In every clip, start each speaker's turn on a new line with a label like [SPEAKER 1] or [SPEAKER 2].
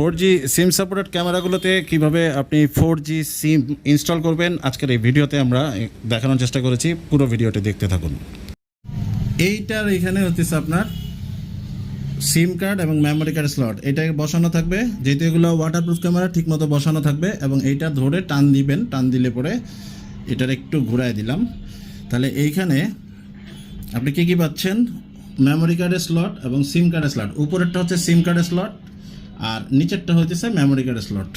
[SPEAKER 1] Four G SIM supported ক্যামেরাগুলোতে কীভাবে আপনি four G সিম install করবেন, আজকের এই ভিডিওতে আমরা দেখানোর চেষ্টা করেছি। পুরো ভিডিওটি দেখতে থাকুন। এইটার এখানে হচ্ছে আপনার সিম কার্ড এবং মেমোরি কার্ড স্লট। এটা বসানো থাকবে। যেহেতু এগুলো ওয়াটারপ্রুফ ক্যামেরা ঠিকমতো বসানো থাকবে এবং এইটা ধরে টান দিবেন। টান দিলে পরে এটার একটু ঘুরায় দিলাম। তাহলে এইখানে আপনি কি কি পাচ্ছেন? মেমোরি কার্ডের স্লট এবং সিম কার্ডের স্লট। উপরেরটা হচ্ছে সিম কার্ডের স্লট। আর নিচেরটা হচ্ছে মেমোরি কার্ডের স্লট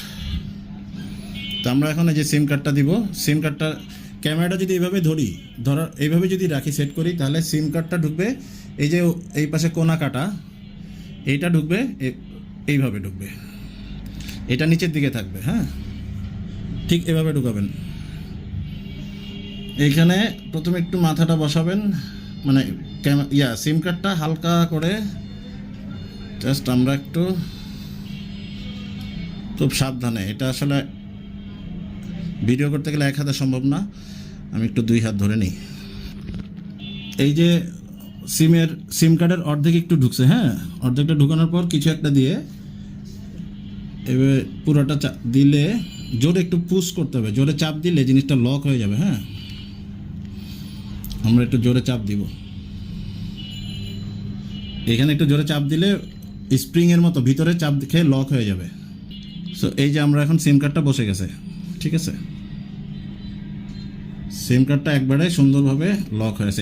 [SPEAKER 1] তো আমরা এখন এই যে সিম কার্ডটা দিব সিম কার্ডটা ক্যামেরাটা যদি এইভাবে ধরি ধরার এইভাবে যদি রাখি সেট করি, তাহলে সিম কার্ডটা ঢুকবে, এই যে এই পাশে কোনা কাটা, এইটা ঢুকবে এইভাবে ঢুকবে। এটা নিচের দিকে থাকবে হ্যাঁ? ঠিক এভাবে ঢুকাবেন। এইখানে প্রথমে একটু মাথাটা বসাবেন মানে ইয়া সিম কার্ডটা হালকা করে জাস্ট আমরা একটু খুব সাবধানে। এটা আসলে ভিডিও করতে গেলে এক হাতে সম্ভব না। আমি একটু দুই হাত ধরে নিই। এই যে সিমের, সিম কার্ডের অর্ধেক একটু ঢুকছে হ্যাঁ? অর্ধেকটা ঢুকানোর পর কিছু একটা দিয়ে এবার পুরোটা চাপ দিলে জোরে একটু পুশ করতে হবে। জোরে চাপ দিলে জিনিসটা লক হয়ে যাবে হ্যাঁ? আমরা একটু জোরে চাপ দিব। এখানে একটু জোরে চাপ দিলে স্প্রিংয়ের মতো ভিতরে চাপ খেয়ে লক হয়ে যাবে। সো এই যে আমরা এখন সিম কার্ডটা বসে গেছে, ঠিক আছে? সিম কার্ডটা একবারে সুন্দরভাবে লক হয়েছে